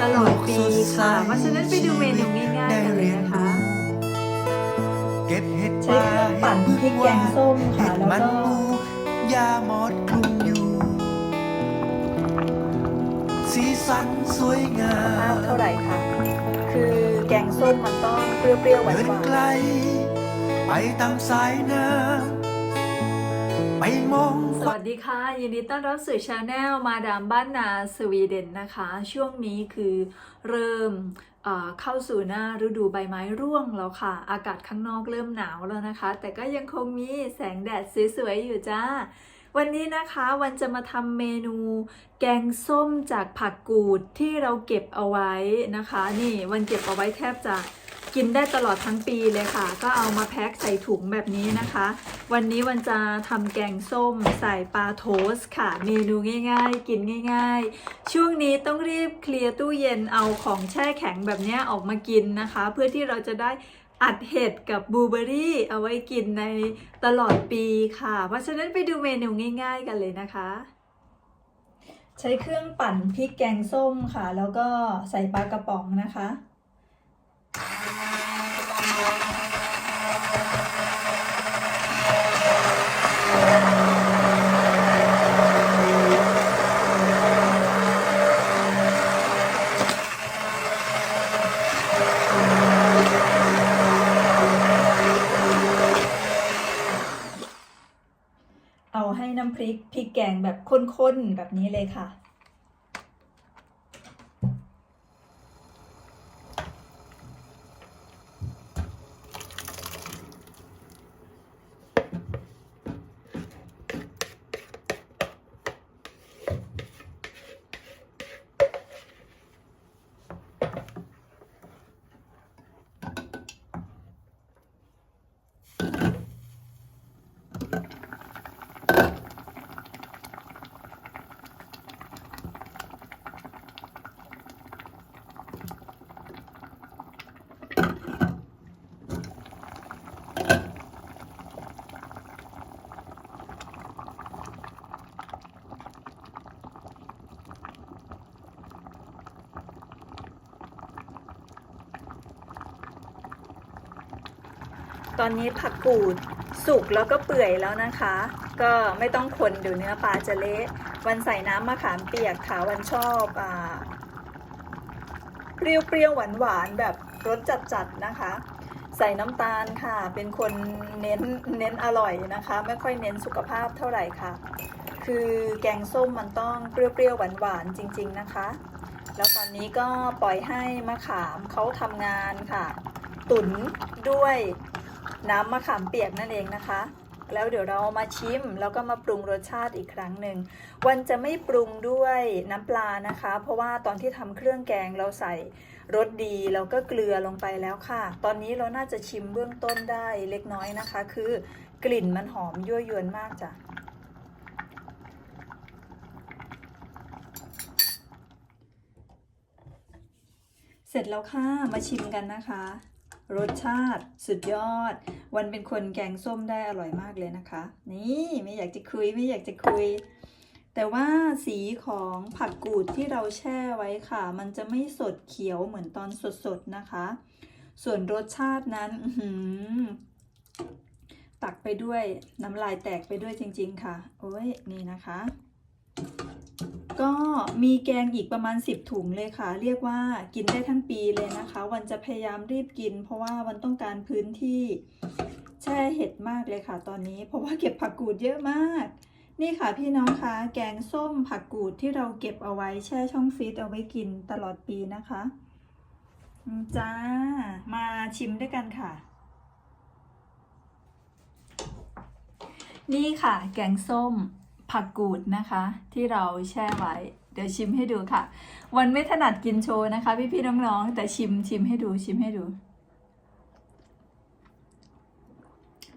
ตลอดปีค่ะเพราะฉะนั้นไปดูเมนูง่ายๆกันเลยนะคะเก็บเห็ดใช้เครื่องปั่นพริกแกงส้มค่ะแล้วมันก็ปูยาหมอดคลุมอยู่ สีสันสวยงาภาพมเท่าไหร่คะคือแกงส้มมันต้องเปรี้ยวๆหวาเดินนไกล ไปตามสายน้ำไปมองๆ สวัสดีค่ะ ยินดีต้อนรับสู่ชาแนลมาดามบ้านนาสวีเดนนะคะ ช่วงนี้คือเริ่มเอ่อเข้าสู่หน้าฤดูใบไม้ร่วงแล้วค่ะ อากาศข้างนอกเริ่มหนาวแล้วนะคะ แต่ก็ยังคงมีแสงแดดสวยๆอยู่จ้า วันนี้นะคะวันจะมาทำเมนู แกงส้มจากผักกูดที่เราเก็บเอาไว้นะคะ นี่วันเก็บเอาไว้แทบจะ กินได้ตลอดทั้งปีเลยค่ะ ก็เอามาแพ็คใส่ถุงแบบนี้นะคะ วันนี้วันจะทำแกงส้มใส่ปลาโทส์ค่ะ เมนูง่าย ๆ กินง่าย ๆ ช่วงนี้ต้องรีบเคลียร์ตู้เย็นเอาของแช่แข็งแบบนี้ออกมากินนะคะ เพื่อที่เราจะได้อัดเห็ดกับบลูเบอรี่เอาไว้กินในตลอดปีค่ะ เพราะฉะนั้นไปดูเมนูง่าย ๆ กันเลยนะคะ ใช้เครื่องปั่นพริกแกงส้มค่ะ แล้วก็ใส่ปลากระป๋องนะคะ น้ำพริกพริกแกงแบบข้นๆแบบนี้เลยค่ะ ตอนนี้ผักกูดสุกแล้วก็เปื่อยแล้วนะคะ ก็ไม่ต้องคนเดี๋ยวเนื้อปลาจะเละวันใส่น้ำมะขามเปียกค่ะวันชอบอ่าเปรี้ยวๆหวานๆแบบรสจัดๆนะคะ ใส่น้ำตาลค่ะ เป็นคนเน้นเน้นอร่อยนะคะ ไม่ค่อยเน้นสุขภาพเท่าไหร่ค่ะ คือแกงส้มมันต้องเปรี้ยวๆหวานๆจริง ๆนะคะ แล้วตอนนี้ก็ปล่อยให้มะขามเขาทำงานค่ะ ตุ๋นด้วย น้ำมะขามเปียกนั่นเองนะคะ แล้วเดี๋ยวเรามาชิมแล้วก็มาปรุงรสชาติอีกครั้งหนึ่งวันจะไม่ปรุงด้วยน้ำปลานะคะ เพราะว่าตอนที่ทำเครื่องแกงเราใส่รสดีแล้วก็เกลือลงไปแล้วค่ะ ตอนนี้เราน่าจะชิมเบื้องต้นได้เล็กน้อยนะคะ คือกลิ่นมันหอมยั่วยวนมากจ้ะเสร็จแล้วค่ะ มาชิมกันนะคะ รสชาติสุดยอด วันเป็นคนแกงส้มได้อร่อยมากเลยนะคะ นี่ไม่อยากจะคุยไม่อยากจะคุย แต่ว่าสีของผักกูดที่เราแช่ไว้ค่ะ มันจะไม่สดเขียวเหมือนตอนสดๆนะคะ ส่วนรสชาตินั้นตักไปด้วยน้ำลายแตกไปด้วยจริง ๆ ค่ะ โอ้ยนี่นะคะ ก็มีแกงอีกประมาณ 10 ถุงเลยค่ะ เรียกว่ากินได้ทั้งปีเลยนะคะ วันจะพยายามรีบกิน เพราะว่าวันต้องการพื้นที่แช่เห็ดมากเลยค่ะ ตอนนี้ เพราะว่าเก็บผักกูดเยอะมาก นี่ค่ะพี่น้องคะแกงส้มผักกูดที่เราเก็บเอาไว้แช่ช่องฟรีซเอาไว้กินตลอดปีนะคะจ้ามาชิมด้วยกันค่ะ นี่ค่ะ แกงส้ม ผักกูดนะคะ ที่เราแช่ไว้ เดี๋ยวชิมให้ดูค่ะ วันไม่ถนัดกินโชว์นะคะ พี่ๆน้องๆแต่ชิมชิมให้ดูชิมให้ดู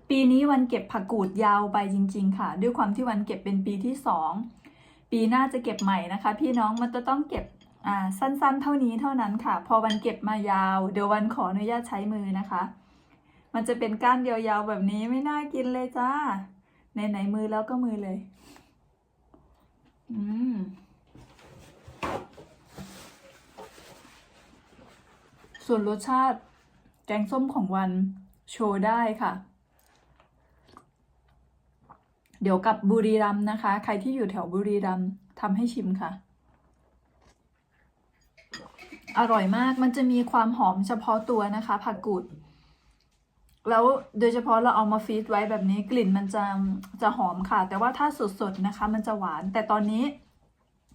ปีนี้วันเก็บผักกูดยาวไปจริง ๆ ค่ะ ด้วยความที่วันเก็บเป็นปีที่สองปีหน้าจะเก็บใหม่นะคะ พี่น้องมันจะต้องเก็บอ่าสั้นๆ เท่านี้เท่านั้นค่ะ พอวันเก็บมายาว เดี๋ยววันขออนุญาตใช้มือนะคะ มันจะเป็นก้านยาวๆแบบนี้ไม่น่ากินเลยจ้าไหนๆมือแล้วก็มือเลย ส่วนรสชาติแกงส้มของวันโชว์ได้ค่ะ เดี๋ยวกับบุรีรัมนะคะ ใครที่อยู่แถวบุรีรัมทำให้ชิมค่ะ อร่อยมากมันจะมีความหอมเฉพาะตัวนะคะผักกูด แล้วโดยเฉพาะเราเอามาฟีดไว้แบบนี้กลิ่นมันจะจะหอมค่ะ แต่ว่าถ้าสดๆนะคะ มันจะหวาน แต่ตอนนี้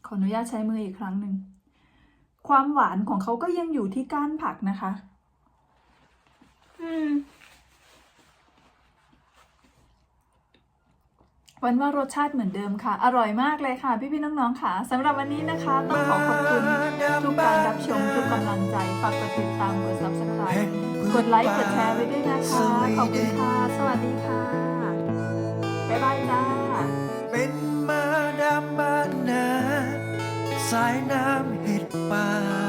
ขออนุญาตใช้มืออีกครั้งหนึ่ง ความหวานของเขาก็ยังอยู่ที่ก้านผักนะคะ อืม วันว่ารสชาติเหมือนเดิมค่ะ อร่อยมากเลยค่ะ พี่ๆน้องๆค่ะสำหรับวันนี้นะคะ ต้องขอขอบคุณทุกการรับชมทุกกำลังใจฝากกดติดตามกด subscribe กดไลค์กดแชร์ไว้ด้วยนะคะ ขอบคุณค่ะ สวัสดีค่ะ บ๊ายบายจ้า เป็นมาดามบ้านนาสายน้ำเห็ดป่า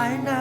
เป็